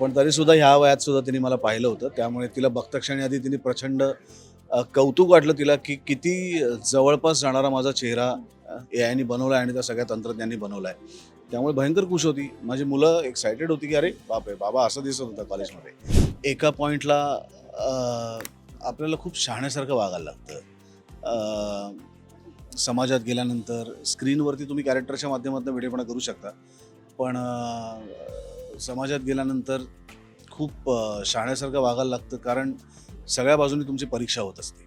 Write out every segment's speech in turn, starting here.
पण तरीसुद्धा ह्या वयात सुद्धा तिने मला पाहिलं होतं. त्यामुळे तिला बघताक्षणी आधी तिने प्रचंड कौतुक वाटलं तिला की किती जवळपास जाणारा माझा चेहरा ए आयनी बनवला आहे आणि त्या सगळ्या तंत्रज्ञांनी बनवला आहे त्यामुळे भयंकर खुश होती. माझी मुलं एक्सायटेड होती की अरे बापरे बाबा असं दिसत होतं कॉलेजमध्ये एका पॉईंटला आपल्याला खूप शहाण्यासारखं वागायला लागतं. समाजात गेल्यानंतर स्क्रीनवरती तुम्ही कॅरेक्टरच्या माध्यमातून वेडेपणा करू शकता. पण समाजात गेल्यानंतर खूप शाण्यासारखं वागायला लागतं कारण सगळ्या बाजूनी तुमची परीक्षा होत असते.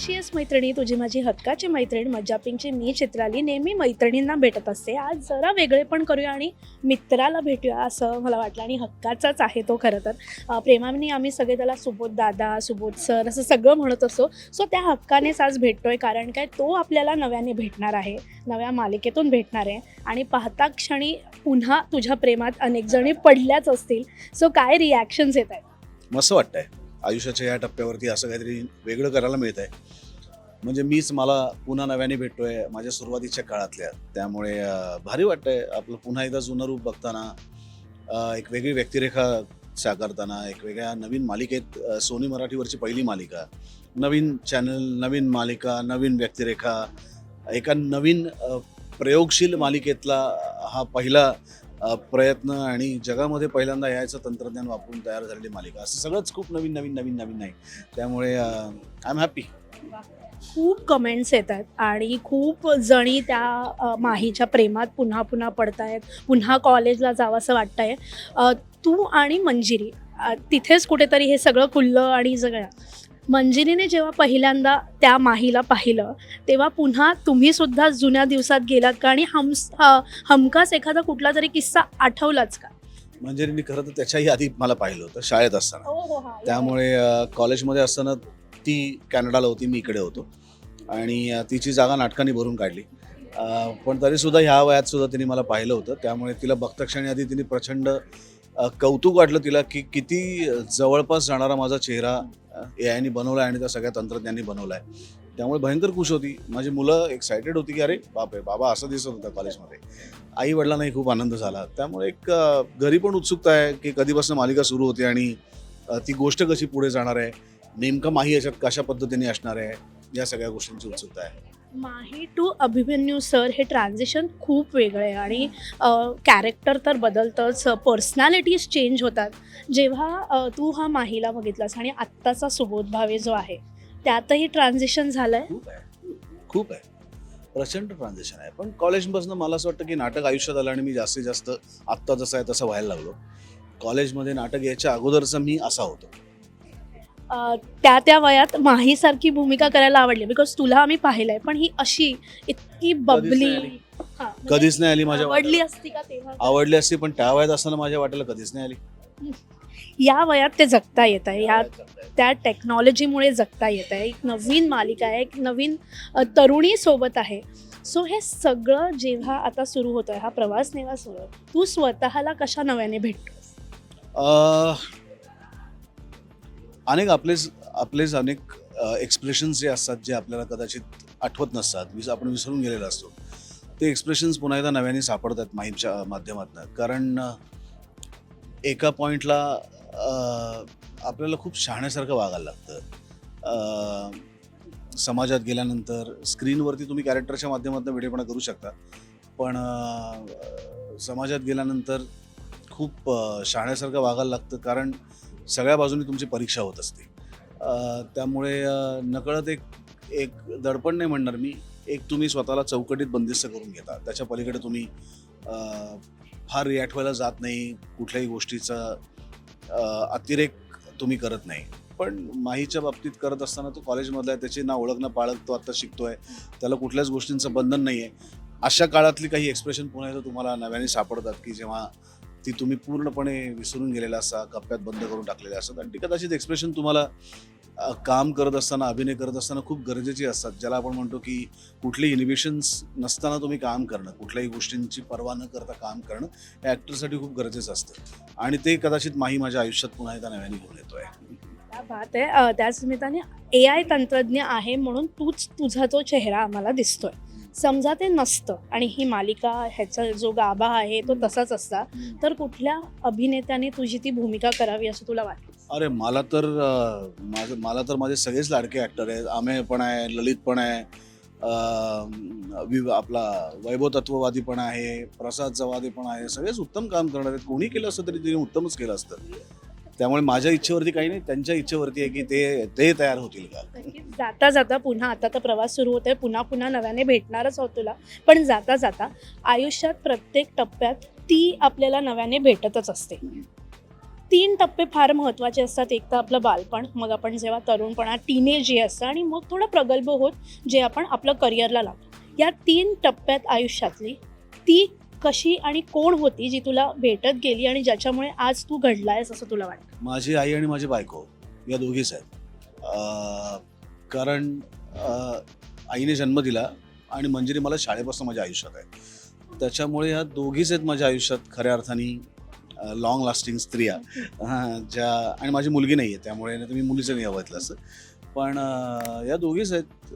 कशी आहेस मैत्रिणी तुझी माझी हक्काची मैत्रीण मज्जापिंगची मी चित्राली नेहमी मैत्रिणींना भेटत असते. आज जरा वेगळे पण करूया आणि मित्राला भेटूया असं मला वाटलं आणि हक्काचाच आहे तो खरं तर. प्रेमाने आम्ही सगळे त्याला सुबोध दादा सुबोध सर असं सगळं म्हणत असतो सो त्या हक्कानेच आज भेटतोय कारण काय तो आपल्याला नव्याने भेटणार आहे. नव्या मालिकेतून भेटणार आहे. आणि पाहता क्षणी पुन्हा तुझ्या प्रेमात अनेक जणी पडल्याच असतील. सो काय रिॲक्शन्स येत आहेत मस्त वाटतंय. आयुष्याच्या या टप्प्यावरती असं काहीतरी वेगळं करायला मिळत आहे. म्हणजे मीच मला पुन्हा नव्याने भेटतोय माझ्या सुरुवातीच्या काळातल्या. त्यामुळे भारी वाटतंय आपलं पुन्हा एकदा जुनं रूप बघताना एक वेगळी व्यक्तिरेखा साकारताना एक वेगळ्या नवीन मालिकेत सोनी मराठीवरची पहिली मालिका नवीन चॅनल नवीन मालिका नवीन व्यक्तिरेखा एका नवीन प्रयोगशील मालिकेतला हा पहिला प्रयत्न आणि जगामध्ये पहिल्यांदा यायचं तंत्रज्ञान वापरून तयार झालेली मालिका. असं सगळंच खूप नवीन नवीन नवीन नवीन आहे त्यामुळे आय एम हॅपी खूप कमेंट्स येतात आणि खूप जणी त्या माहीच्या प्रेमात पुन्हा पुन्हा पडतायत पुन्हा कॉलेजला जावंसं वाटतंय. तू आणि मंजिरी तिथेच कुठेतरी हे सगळं खुललं आणि सगळं. मंजिरीने जेव्हा पहिल्यांदा त्या माहीला पाहिलं तेव्हा पुन्हा तुम्ही सुद्धा जुन्या दिवसात गेलात का? आणि हम्स ह- हमखास एखादा कुठला तरी किस्सा आठवलाच का? म्हणजे मी खरं तर त्याच्याही आधी मला पाहिलं होतं शाळेत असताना. हो, त्यामुळे अ, कॉलेजमध्ये असताना ती कॅनडाला होती मी इकडे होतो. आणि तिची जागा नाटकांनी भरून काढली. पण तरीसुद्धा ह्या वयात सुद्धा तिने मला पाहिलं होतं. त्यामुळे तिला बघता क्षणी आधी तिने प्रचंड कौतुक वाटलं तिला की किती जवळपास जाणारा माझा चेहरा ए आयनी बनवला आहे आणि त्या सगळ्या तंत्रज्ञांनी बनवला आहे त्यामुळे भयंकर खुश होती. माझी मुलं एक्सायटेड होती की अरे बाप रे बाबा असं दिसत होतं कॉलेजमध्ये आई वडिलांनाही खूप आनंद झाला. त्यामुळे एक घरी पण उत्सुकता आहे की कधीपासून मालिका सुरू होते आणि ती गोष्ट कशी पुढे जाणार आहे नेमकं माही याच्यात कशा पद्धतीने असणार आहे या सगळ्या गोष्टींची उत्सुकता आहे. माही टू अभिमन्यू सर हे ट्रान्झिशन खूप वेगळं आहे आणि कॅरेक्टर तर बदलतंच पर्सनॅलिटीज चेंज होतात. जेव्हा तू हा माहीला बघितलास आणि आत्ताचा सुबोध भावे जो आहे त्यातही ट्रान्झिशन झालं आहे. खूप आहे. प्रचंड ट्रान्झिशन आहे. पण कॉलेजपासून मला असं वाटतं की नाटक आयुष्यात आलं आणि मी जास्तीत जास्त आत्ता जसं आहे तसं व्हायला लागलो. कॉलेजमध्ये नाटक यायच्या अगोदरचं मी असा होतो. त्या त्या वयात माहीसारखी भूमिका करायला आवडली. बिकॉज तुला आम्ही पाहिलंय पण ही अशी इतकी बबली नाही आली. कधीच नाही आली माझ्या आवडली वाट्याला. असती का तेव्हा? आवडली असती पण त्या वयात असताना माझ्या वाट्याला कधीच नाही आली. या वयात ते जगता येत आहे. या त्या टेक्नॉलॉजीमुळे जगता येत आहे. एक नवीन मालिका आहे एक नवीन अ, तरुणी सोबत आहे. सो हे सगळं जेव्हा आता सुरू होतोय हा प्रवास नेवा सुरू तू स्वतःला कशा नव्याने भेटतोस? अनेक आपलेच आपलेच अनेक एक्सप्रेशन्स जे असतात जे आपल्याला कदाचित आठवत नसतात विस आपण विसरून गेलेलो असतो. ते एक्सप्रेशन्स पुन्हा एकदा नव्याने सापडतात माहीमच्या माध्यमातून. कारण एका पॉईंटला आपल्याला खूप शहाण्यासारखं वागायला लागतं. समाजात गेल्यानंतर स्क्रीनवरती तुम्ही कॅरेक्टरच्या माध्यमातून वेडेपणा करू शकता. पण समाजात गेल्यानंतर खूप शहाण्यासारखं वागायला लागतं. कारण सगळ्या बाजूनी तुमची परीक्षा होत असते. त्यामुळे नकळत एक एक दडपण नाही म्हणणार मी. एक तुम्ही स्वतःला चौकटीत बंदिस्त करून घेता. त्याच्या पलीकडे तुम्ही फार रिॲक्ट व्हायला जात नाही. कुठल्याही गोष्टीचा अतिरेक तुम्ही करत नाही. पण माहीच्या बाबतीत करत असताना तो कॉलेजमधला आहे त्याची ना ओळख ना पाळख तो शिकतो शिकतोय. त्याला कुठल्याच गोष्टींचं बंधन नाही आहे अशा काळातली काही एक्सप्रेशन पुन्हा तुम्हाला नव्याने सापडतात की जेव्हा ती तुम्ही पूर्णपणे विसरून गेलेला असा कप्प्यात बंद करून टाकलेल्या असतात. आणि ती कदाचित एक्सप्रेशन तुम्हाला काम करत असताना अभिनय करत असताना खूप गरजेची असतात. ज्याला आपण म्हणतो की कुठलेही इनिबिशन्स नसताना तुम्ही काम करणं कुठल्याही गोष्टींची पर्वा न करता काम करणं हे ॲक्टरसाठी खूप गरजेचं असतं. आणि ते कदाचित माही माझ्या आयुष्यात पुन्हा एकदा नव्याने घेऊन येतोय. बात आहे त्याच निमित्ताने ए आय तंत्रज्ञ आहे म्हणून तूच तुझा तो चेहरा आम्हाला दिसतोय. समजा ते नसतं. आणि ही मालिका ह्याचा जो गाभा आहे तो तसाच असता. तर कुठल्या अभिनेत्याने तुझी ती भूमिका करावी असं तुला वाटतं? अरे मला तर माझं मला तर माझे सगळेच लाडके ॲक्टर आहेत. आमे पण आहे ललित पण आहे वि- आपला वैभव तत्ववादी पण आहे प्रसाद जवादी पण आहे. सगळेच उत्तम काम करणार आहेत. कोणी केलं असतं तरी तिने उत्तमच केलं असतं. त्यामुळे माझ्या इच्छेवरती काही नाही त्यांच्या इच्छेवरती आहे की ते ते तयार होतील का? नक्कीच. जाता जाता पुन्हा आता तर प्रवास सुरू होतोय पुन्हा पुन्हा नव्याने भेटणारच आहोत तुला. पण जाता जाता आयुष्यात प्रत्येक टप्प्यात ती आपल्याला नव्याने भेटतच असते. तीन टप्पे फार महत्त्वाचे असतात. एक तर आपलं बालपण मग आपण जेव्हा तरुणपणा टीनेज जे असतं आणि मग थोडं प्रगल्भ होत जे आपण आपलं करिअरला लागतो या तीन टप्प्यात आयुष्यातली ती कशी आणि कोण होती जी तुला भेटत गेली आणि ज्याच्यामुळे आज तू घडलायस असं तुला वाटतं? माझी आई आणि माझी बायको या दोघीच आहेत कारण आईने जन्म दिला आणि मंजिरी मला शाळेपासून माझ्या आयुष्यात आहे. त्याच्यामुळे ह्या दोघीच आहेत माझ्या आयुष्यात खऱ्या अर्थाने लॉंग लास्टिंग स्त्रिया. हां, ज्या आणि माझी मुलगी नाही आहे त्यामुळे तुम्ही मी मुलीचं नाही हवं असं. पण या दोघीच आहेत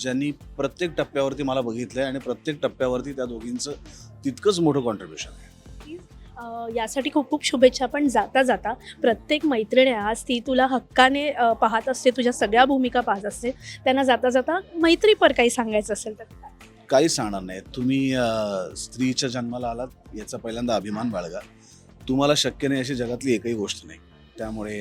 ज्यांनी प्रत्येक टप्प्यावरती मला बघितलं आहे आणि प्रत्येक टप्प्यावरती त्या दोघींचं तितकंच मोठं कॉन्ट्रीब्युशन आहे. यासाठी खूप खूप शुभेच्छा पण जाता जाता प्रत्येक मैत्रिणी आज ती तुला हक्काने पाहत असते तुझ्या सगळ्या भूमिका पाहत असते त्यांना जाता जाता मैत्रीपर काही सांगायचं असेल तर? काहीच सांगणार नाही. तुम्ही स्त्रीच्या जन्माला आलात याचा पहिल्यांदा अभिमान बाळगा. तुम्हाला शक्य नाही अशी जगातली एकही गोष्ट नाही. त्यामुळे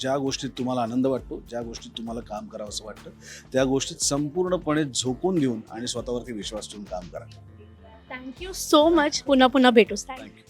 ज्या गोष्टीत तुम्हाला आनंद वाटतो ज्या गोष्टीत तुम्हाला काम करावं असं वाटतं त्या गोष्टीत संपूर्णपणे झोकून देऊन आणि स्वतःवरती विश्वास ठेवून काम करा. थँक्यू सो मच पुन्हा पुन्हा भेटूस. थँक्यू